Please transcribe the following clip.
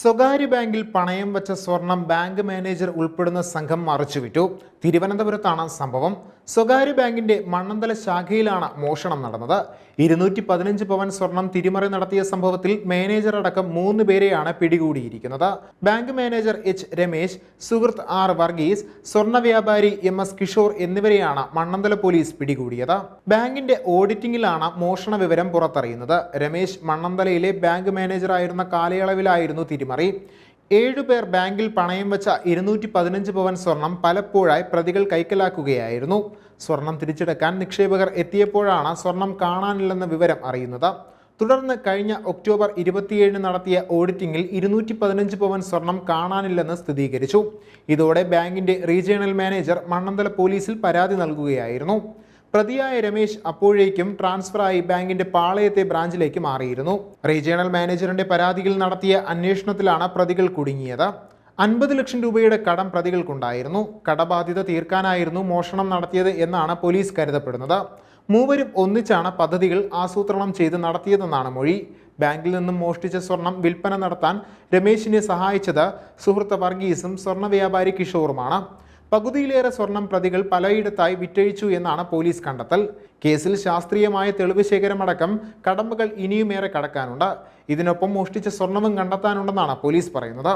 സ്വകാര്യ ബാങ്കിൽ പണയം വെച്ച സ്വർണം ബാങ്ക് മാനേജർ ഉൾപ്പെടുന്ന സംഘം മറിച്ചുവിറ്റു തിരുവനന്തപുരത്താണ് സംഭവം. സ്വകാര്യ ബാങ്കിന്റെ മണ്ണന്തല ശാഖയിലാണ് മോഷണം നടന്നത്. ഇരുന്നൂറ്റി പതിനഞ്ച് പവൻ സ്വർണം തിരിമറി നടത്തിയ സംഭവത്തിൽ മാനേജർ അടക്കം മൂന്ന് പേരെയാണ് പിടികൂടിയിരിക്കുന്നത്. ബാങ്ക് മാനേജർ എച്ച് രമേശ് സുഹൃത്ത് ആർ വർഗീസ് സ്വർണ വ്യാപാരി എം എസ് കിഷോർ എന്നിവരെയാണ് മണ്ണന്തല പോലീസ് പിടികൂടിയത്. ബാങ്കിന്റെ ഓഡിറ്റിംഗിലാണ് മോഷണ വിവരം പുറത്തറിയുന്നത്. രമേശ് മണ്ണന്തലയിലെ ബാങ്ക് മാനേജർ ആയിരുന്ന കാലയളവിലായിരുന്നു തിരിമറി. ഏഴുപേർ ബാങ്കിൽ പണയം വെച്ച ഇരുന്നൂറ്റി പതിനഞ്ച് പവൻ സ്വർണം പലപ്പോഴായി പ്രതികൾ കൈക്കലാക്കുകയായിരുന്നു. സ്വർണം തിരിച്ചെടുക്കാൻ നിക്ഷേപകർ എത്തിയപ്പോഴാണ് സ്വർണം കാണാനില്ലെന്ന വിവരം അറിയുന്നത്. തുടർന്ന് കഴിഞ്ഞ ഒക്ടോബർ ഇരുപത്തിയേഴിന് നടത്തിയ ഓഡിറ്റിംഗിൽ ഇരുന്നൂറ്റി പതിനഞ്ച് പവൻ സ്വർണം കാണാനില്ലെന്ന് സ്ഥിരീകരിച്ചു. ഇതോടെ ബാങ്കിന്റെ റീജിയണൽ മാനേജർ മണ്ണന്തല പോലീസിൽ പരാതി നൽകുകയായിരുന്നു. പ്രതിയായ രമേശ് അപ്പോഴേക്കും ട്രാൻസ്ഫറായി ബാങ്കിന്റെ പാളയത്തെ ബ്രാഞ്ചിലേക്ക് മാറിയിരുന്നു. റീജിയണൽ മാനേജറിന്റെ പരാതിയിൽ നടത്തിയ അന്വേഷണത്തിലാണ് പ്രതികൾ കുടുങ്ങിയത്. അൻപത് ലക്ഷം രൂപയുടെ കടം പ്രതികൾക്കുണ്ടായിരുന്നു. കടബാധ്യത തീർക്കാനായിരുന്നു മോഷണം നടത്തിയത് എന്നാണ് പോലീസ് കരുതപ്പെടുന്നത്. മൂവരും ഒന്നിച്ചാണ് പദ്ധതികൾ ആസൂത്രണം ചെയ്ത് നടത്തിയതെന്നാണ് മൊഴി. ബാങ്കിൽ നിന്നും മോഷ്ടിച്ച സ്വർണം വിൽപ്പന നടത്താൻ രമേശിനെ സഹായിച്ചത് സുഹൃത്ത് വർഗീസും സ്വർണ വ്യാപാരി കിഷോറുമാണ്. പകുതിയിലേറെ സ്വർണം പ്രതികൾ പലയിടത്തായി വിറ്റഴിച്ചു എന്നാണ് പോലീസ് കണ്ടെത്തൽ. കേസിൽ ശാസ്ത്രീയമായ തെളിവ് ശേഖരമടക്കം കടമ്പകൾ ഇനിയുമേറെ കടക്കാനുണ്ട്. ഇതിനൊപ്പം മോഷ്ടിച്ച സ്വർണവും കണ്ടെത്താനുണ്ടെന്നാണ് പോലീസ് പറയുന്നത്.